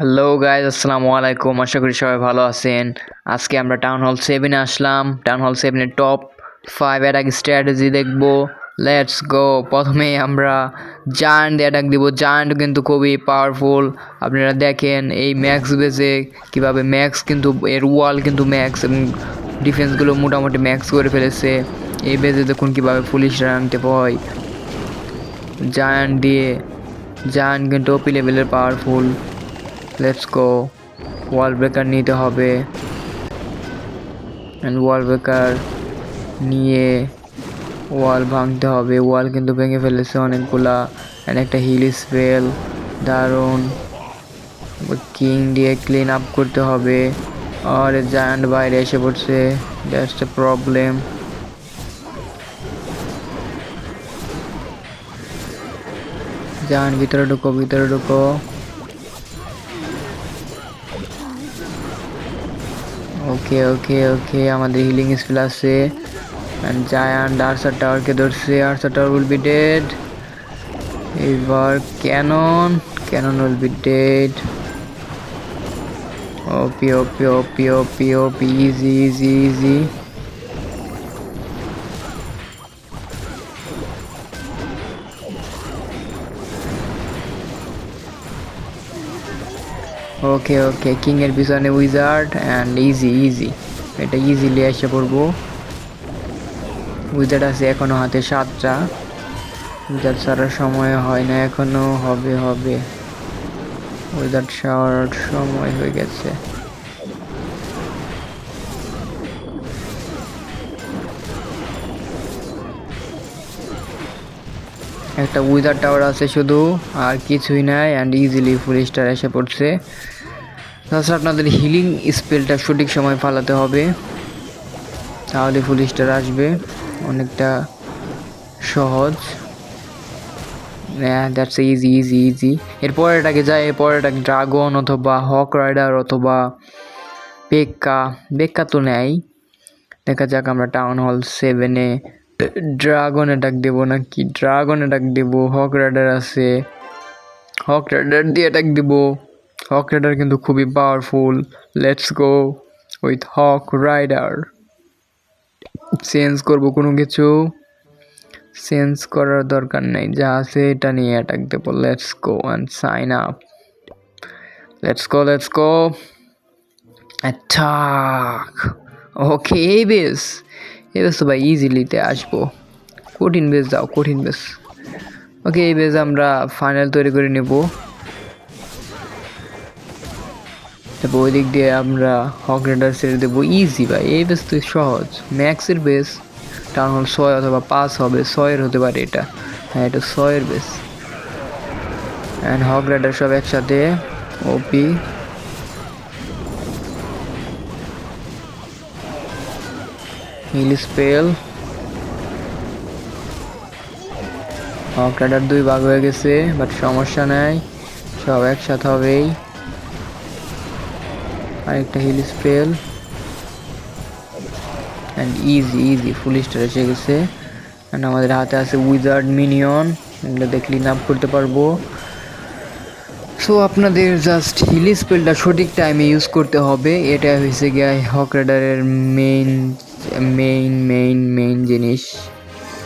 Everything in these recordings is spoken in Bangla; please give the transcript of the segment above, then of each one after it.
হ্যালো গাইজ আসসালামু আলাইকুম। আশা করি সবাই ভালো আছেন। আজকে আমরা টাউন হল সেভেনে আসলাম। টাউন হল সেভেনের টপ ফাইভ অ্যাটাক স্ট্র্যাটেজি দেখব। লেটস গো প্রথমেই আমরা জায়ান্ট অ্যাটাক দিব। জায়ান্ট কিন্তু খুবই পাওয়ারফুল আপনারা দেখেন এই ম্যাক্স বেসে কীভাবে ম্যাক্স কিন্তু এর ওয়াল কিন্তু ম্যাক্স এবং ডিফেন্সগুলো মোটামুটি ম্যাক্স করে ফেলেছে। এই বেসে দেখুন কীভাবে পুলিশরা আনতে হয়। জায়ান্ট দিয়ে জায়ান্ট কিন্তু ওপি লেভেলের powerful let's go wall breaker নিতে হবে। অ্যান্ড ওয়াল ব্রেকার নিয়ে ওয়াল ভাঙতে হবে। ওয়াল কিন্তু ভেঙে ফেলেছে অনেকগুলা। অ্যান্ড একটা হিল স্পেল দারুণ। কিং দিয়ে ক্লিন আপ করতে হবে। আর জায়ান্ট বাইরে এসে পড়ছে। দ্য প্রবলেম জায়ান্ট ভিতরে ঢুকো ভিতরে ঢুকো। ওকে ওকে ওকে আমাদের হিলিং স্পিল আছে। জায়ান্ট আর্সার টাওয়ারকে ধরছে। Archer tower will be dead এবার cannon cannon will be dead OP OP OP OP OP easy easy easy okay okay কিংয়ের পিছনে উইজার্ড অ্যান্ড ইজি ইজি এটা ইজিলি এসে পড়ব। উইজার্ড আছে এখনও হাতে সাতটা। উইজার্ড ছাড়ার সময় হয় না এখনও হবে হবে। উইজার্ড ছাড়ার সময় হয়ে গেছে। একটা উইদার টাওয়ার আছে শুধু, আর কিছুই নাই অ্যান্ড ইজিলি ফুল স্টার এসে পড়ছে। তাছাড়া আপনাদের হিলিং স্পেলটা সঠিক সময় ফালাতে হবে, তাহলে ফুল স্টার আসবে, অনেকটা সহজ। হ্যাঁ দ্যাটস ইজি ইজি ইজি এরপর এটাকে যায় এরপর এটাকে ড্রাগন অথবা হক রাইডার অথবা বেক্কা বেক্কা তো নেয় দেখা যাক আমরা টাউন হল সেভেনে ড্রাগন অ্যাটাক দেবো নাকি? ড্রাগন অ্যাটাক দেবো, হক রাইডার আছে। হক রাইডার দিয়ে অ্যাটাক দেবো। হক রাইডার কিন্তু খুবই powerful let's go with hog rider. Change করব কোনো কিছু? চেঞ্জ করার দরকার নেই। যা আছে এটা নিয়ে অ্যাটাক দেবো। Let's go and sign up let's go let's go attack okay বেশ এই বেশ তো ভাই ইজিলিতে আসব। কঠিন বেস যাও কঠিন বেস ওকে এই বেশ আমরা ফাইনাল তৈরি করে নেব। তারপর ওই দিক দিয়ে আমরা হক রেডার ছেড়ে দেবো। ইজি ভাই, এই বেস তো সহজ। ম্যাক্সের বেস টাউন হল ছয় অথবা পাঁচ হবে। ছয়ের হতে পারে এটা। হ্যাঁ এটা ছয়ের বেস অ্যান্ড হক রাইডার সব একসাথে। OP heal spell hog rider দুই ভাগ হয়ে গেছে, বাট সমস্যা নাই। সব একসাথে হবেই। আরেকটা heal spell and easy easy full star এসে গেছে। অ্যান্ড আমাদের হাতে আছে উইজার্ড মিনিয়ন এগুলো দিয়ে ক্লিন আপ করতে পারব। সো আপনাদের জাস্ট হিল স্পেলটা সঠিক টাইমে ইউজ করতে হবে। এটা হয়েছে গিয়ে হক রাইডারের মেইন মেইন মেইন মেইন জিনিস।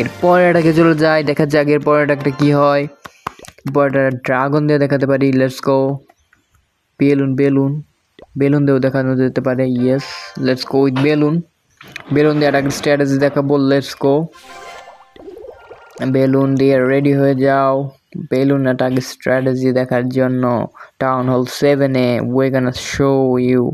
এরপর এটাকে চলে যায় দেখা যাক এরপর একটা কী হয়। এরপর ড্রাগন দিয়ে দেখাতে পারি let's go balloon balloon. Balloon দিয়েও দেখানো যেতে পারে yes let's go with balloon. Balloon দিয়ে একটা স্ট্র্যাটেজি দেখাবো লেটস গো বেলুন দিয়ে রেডি হয়ে যাও। বেলুন অ্যাটাক স্ট্র্যাটেজি দেখার জন্য। টাউন হল সেভেনে ওয়ে গান show you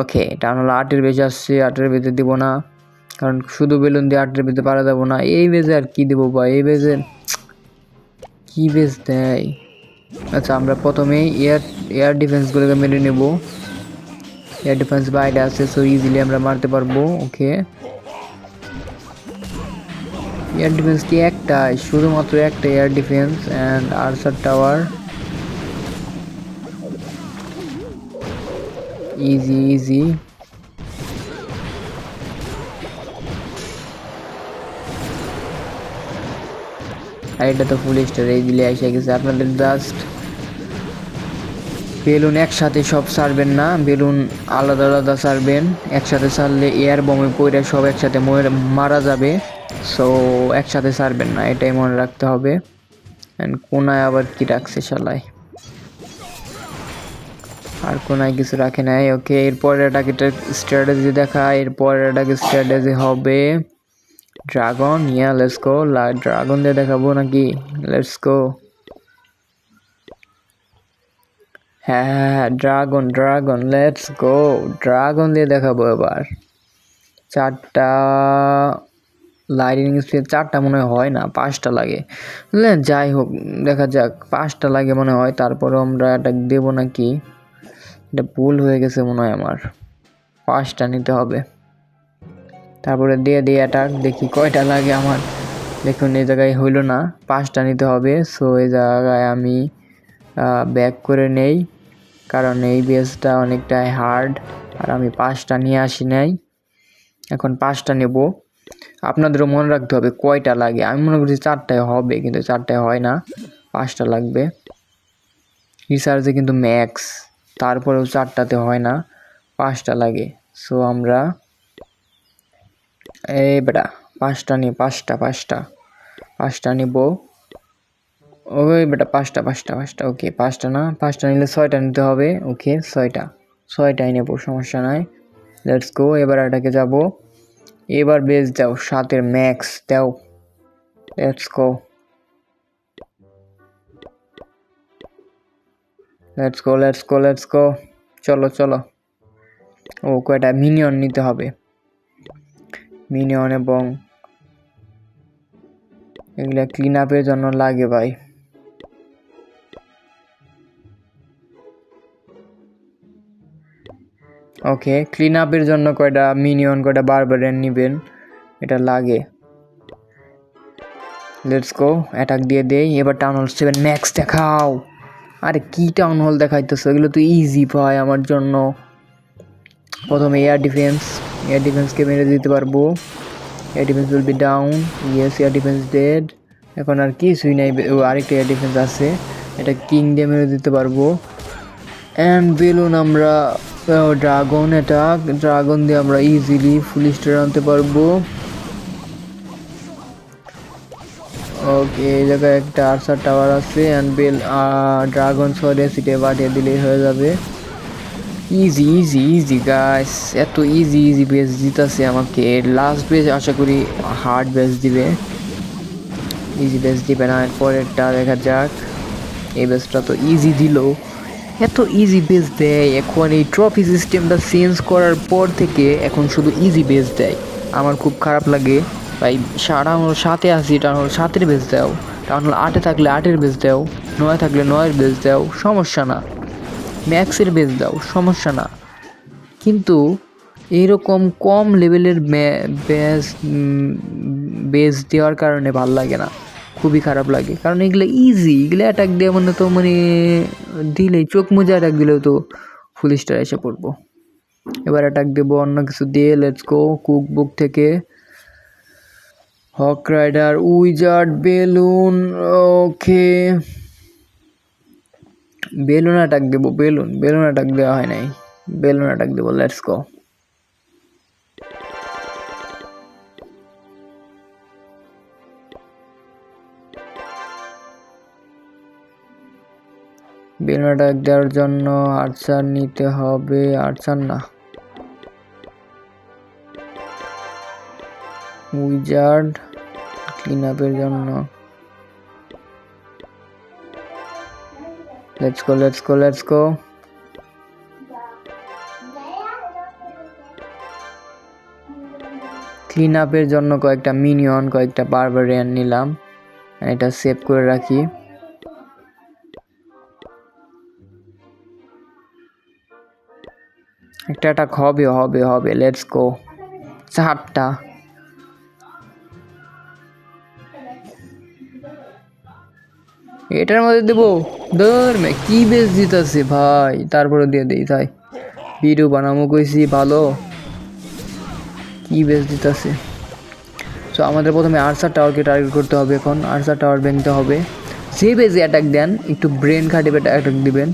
okay town hall আটের বেজে আসছে, আটের বেজে দিব না। কারণ শুধু বেলুন দিয়ে আটের বেজে পারা যাব না। এই বেজে আর কি দেবো বা এই বেজে কি বেজ দেয়? আচ্ছা আমরা প্রথমেই এয়ার এয়ার ডিফেন্সগুলোকে মেরে নেব। এয়ার ডিফেন্স বাইরে আছে সো ইজিলি আমরা মারতে পারব ওকে এয়ার ডিফেন্স কি একটাই? শুধুমাত্র একটা air defense and archer tower easy easy আর এটা তো ফুল স্টার এই দিলে এসে গেছে। আপনাদের জাস্ট বেলুন একসাথে সব সারবেন না, বেলুন আলাদা আলাদা সারবেন। একসাথে সারলে এয়ার বোমে পড়ে সব একসাথে মরে যাবে। সো একসাথে সারবেন না, এটাই মনে রাখতে হবে। অ্যান্ড কোনায় আবার কি রাখছে শালায়? আর কোনায় কিছু রাখে নাই ওকে এরপর এটাকে স্ট্র্যাটেজি দেখা এরপর এটাকে স্ট্র্যাটেজি হবে dragon yeah let's go dragon দিয়ে দেখাবো নাকি? লেটস গো হ্যাঁ dragon dragon let's go dragon দিয়ে দেখাবো এবার। চারটা লাইটিং স্পিড চারটা মনে হয় হয় না, পাঁচটা লাগে। বুঝলেন যাই হোক, দেখা যাক, পাঁচটা লাগে মনে হয়, তারপরে আমরা এটা দেবো নাকি? এটা ভুল হয়ে গেছে মনে হয় আমার। পাঁচটা নিতে হবে। তারপরে দিয়ে দিয়ে অ্যাটাক দেখি কয়টা লাগে আমার। দেখুন, এই জায়গায় হইল না, পাঁচটা নিতে হবে। সো এই জায়গায় আমি ব্যাক করে নেই, কারণ এই বেসটা অনেকটাই হার্ড আর আমি পাঁচটা নিয়ে আসি নাই। এখন পাঁচটা নেব। আপনাদেরও মনে রাখতে হবে, কয়টা লাগে? আমি মনে করছি চারটায় হবে, কিন্তু চারটায় হয় না, পাঁচটা লাগবে। রিসার্চে কিন্তু ম্যাক্স তারপরেও চারটাতে হয় না, পাঁচটা লাগে। সো আমরা এই বেটা, পাঁচটা নিই পাঁচটা পাঁচটা। পাঁচটা নিব। ওই বেটা, পাঁচটা পাঁচটা পাঁচটা, ওকে, পাঁচটা না? পাঁচটা নিলে ছয়টা নিতে হবে, ওকে, ছয়টা। ছয়টাই নেব, সমস্যা নাই। লেটস গো এবার এটাকে যাব। এবার বেস দাও, সাতের ম্যাক্স দাও। Let's go let's go let's go let's go চলো চলো। ও, কয়টা? মিনিয়ন নিতে হবে। মিনিয়ন এবং এগুলা ক্লিন আপের জন্য লাগে ভাই। ওকে ক্লিন আপের জন্য কয়টা মিনিয়ন, কয়টা বারবারেন নেবেন? এটা লাগে। লেটস গো অ্যাটাক দিয়ে দেই। এবার টাউন হল সেভেন ম্যাক্স দেখাও। আরে কি টাউন হল দেখাইতেছো? এগুলো তো ইজি ভাই আমার জন্য। প্রথমে এয়ার ডিফেন্স এয়ার ডিফেন্সকে মেরে দিতে পারব। Air defense will be down yes air defense dead এখন আর কিছুই নাই, ও আরেকটা এয়ার ডিফেন্স আছে, এটা কিং দিয়ে মেরে দিতে পারব। অ্যান্ড বেলুন আমরা ড্রাগন এটা ড্রাগন দিয়ে আমরা ইজিলি ফুল স্টার আনতে পারব। ওকে এই জায়গায় একটা আর্সার টাওয়ার আছে অ্যান্ড বেল ড্রাগন সরে সিটে পাঠিয়ে দিলেই হয়ে যাবে। ইজি ইজি ইজি গাইস এত ইজি ইজি বেস দিতেছে আমাকে। লাস্ট বেস আশা করি হার্ড বেস দিবে। ইজি বেস দিবে না পরেরটা দেখা যাক। এই বেসটা তো ইজি দিল। এত ইজি বেস দেয়। এখন এই ট্রফি সিস্টেমটা চেঞ্জ করার পর থেকে এখন শুধু ইজি বেস দেয়। আমার খুব খারাপ লাগে। ভাই টাউন হল সাতে আসি টান হল সাতের বেস দাও। টাউন হল আটে থাকলে আটের বেস দাও। নয় থাকলে নয়ের বেস দাও। সমস্যা না। ম্যাক্সের বেস দাও, সমস্যা না। কিন্তু এইরকম কম লেভেলের বেস বেস দেওয়ার কারণে ভালো লাগে না। খুবই খারাপ লাগে। কারণ এগুলো ইজি এগুলো অ্যাটাক দেওয়া মানে তো মানে দিলেই, চোখ মুজে অ্যাটাক দিলেও তো ফুল স্টার এসে পড়ব। এবার অ্যাটাক দেবো অন্য কিছু দিয়ে লেটস গো কুক বুক থেকে। Hog rider wizard balloon okay balloon attack দেবো, বেলুন বেলুন অ্যাটাক দেওয়া হয় নাই। বেলুন অ্যাটাক দেবো লেটস গো বেলুন অ্যাটাক দেওয়ার জন্য আর্চার নিতে হবে আর্চার না। উইজার্ড ক্লিন আপের জন্য। Let's go let's go let's go clean আপের জন্য কয়েকটা মিনিয়ন কয়েকটা বারবারিয়ান নিলাম। এটা সেভ করে রাখি। একটা অ্যাটাক হবে হবে হবে। লেটস গো চারটা। এটার মধ্যে দেবো। ধর মে কি বেশ দিতেছে ভাই। তারপরে দিয়ে দিই, তাই। ভিডিও বানাবো কইছি, ভালো। কি বেশ দিতেছে সো আমাদের প্রথমে আরসার টাওয়ারকে টার্গেট করতে হবে এখন। আরসার টাওয়ার ভেঙতে হবে। যে বেজে অ্যাটাক দেন, একটু ব্রেন খাটিয়ে অ্যাটাক দিবেন।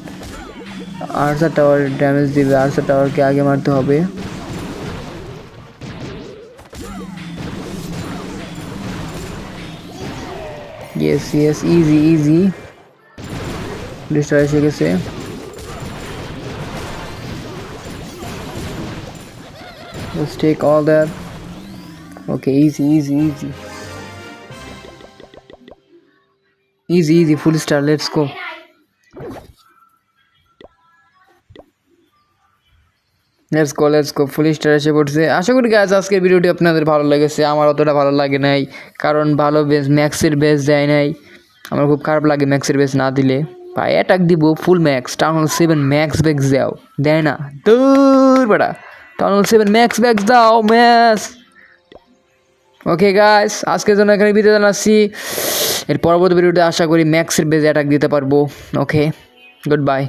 আরসা টাওয়ার ড্যামেজ দিবে আরসা টাওয়ারকে আগে মারতে হবে। ইয়েস ইয়েস ইজি ইজি পুলিশটা এসে গেছে Let's take all that. Okay, easy, easy, easy. Easy, easy, full star, let's go. Let's go let's go full star এসে পড়ছে। আশা করি গাছ আজকের ভিডিওটি আপনাদের ভালো লেগেছে। আমার অতটা ভালো লাগে নাই, কারণ ভালো বেস ম্যাক্সের বেস দেয় নাই। আমার খুব খারাপ লাগে ম্যাক্সের বেস না দিলে। বা অ্যাটাক দিব full max town hall seven max bags দাও। দেয় না। দূর বেটা। Town hall seven max bags দাও ম্যাক্স ওকে গাইস আজকের জন্য এখানে বিদায় জানাচ্ছি। এর পরবর্তী ভিডিওতে আশা করি ম্যাক্সের বেজ অ্যাটাক দিতে পারব। Okay good bye